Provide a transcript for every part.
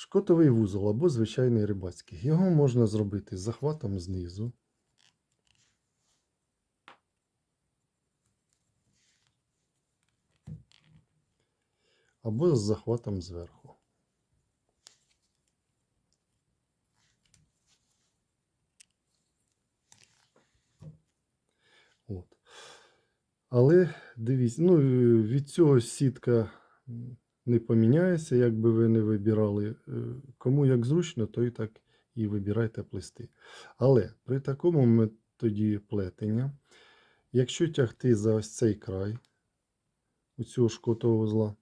Шкотовий вузол або звичайний рибацький. Його можна зробити з захватом знизу. Або з захватом зверху. От. Але дивіться, ну, від цього сітка не поміняється, як би ви не вибирали. Е, Кому як зручно, то і так і вибирайте плести. Але при такому методі плетення, якщо тягти за ось цей край у цього шкотового вузла,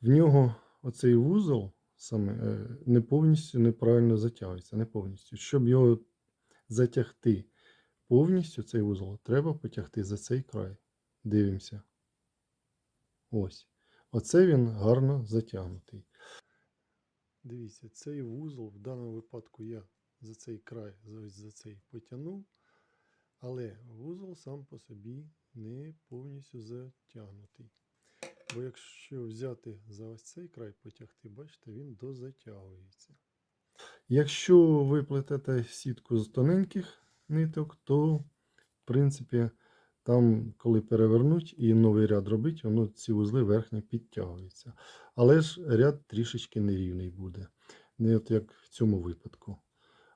в нього оцей вузол саме е, не повністю неправильно затягується. Не повністю. Щоб його затягти повністю цей вузол, треба потягти за цей край. Дивимося. Ось. Оце він гарно затягнутий. Дивіться, цей вузол в даному випадку я за цей край, за ось за цей потягнув, але вузол сам по собі не повністю затягнутий. Бо якщо взяти за ось цей край потягти, бачите, він дозатягується. Якщо ви плетете сітку з тоненьких ниток, то в принципі там, коли перевернуть і новий ряд робить, воно ці вузли верхні підтягуються. Але ж ряд трішечки нерівний буде. Не от як в цьому випадку.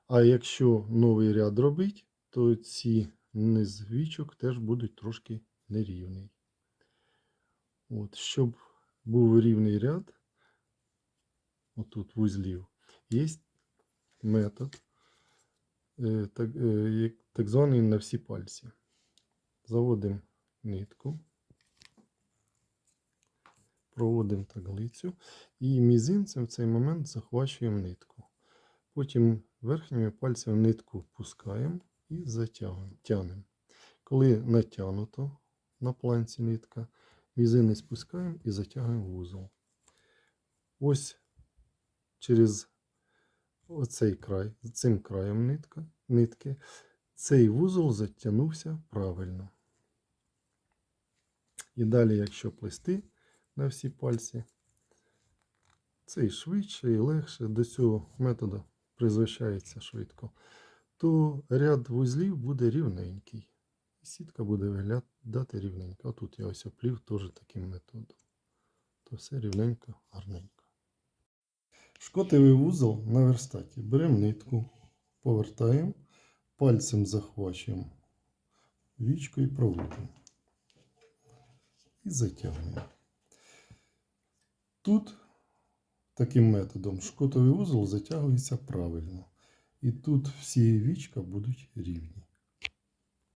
А якщо новий ряд робить, то ці низ вічок теж будуть трошки нерівний. От, щоб був рівний ряд, отут вузлів, є метод, е, так, е, так званий на всі пальці. Заводимо нитку, проводимо таглицю і мізинцем в цей момент захвачуємо нитку. Потім верхніми пальцями нитку пускаємо і затягуємо. Тягнемо. Коли натягнуто на планці нитка, мізинець спускаємо і затягуємо вузол. Ось через оцей край, цим краєм нитка, нитки, цей вузол затягнувся правильно. І далі, якщо плести на всі пальці, це і швидше, і легше до цього методу призвичається швидко, то ряд вузлів буде рівненький. І сітка буде виглядати рівненько. А тут я ось оплів теж таким методом. То все рівненько, гарненько. Шкотовий вузол на верстаті. Беремо нитку, повертаємо, пальцем захвачуємо вічку і проводимо. І затягуємо. Тут таким методом шкотовий вузол затягується правильно. І тут всі вічка будуть рівні.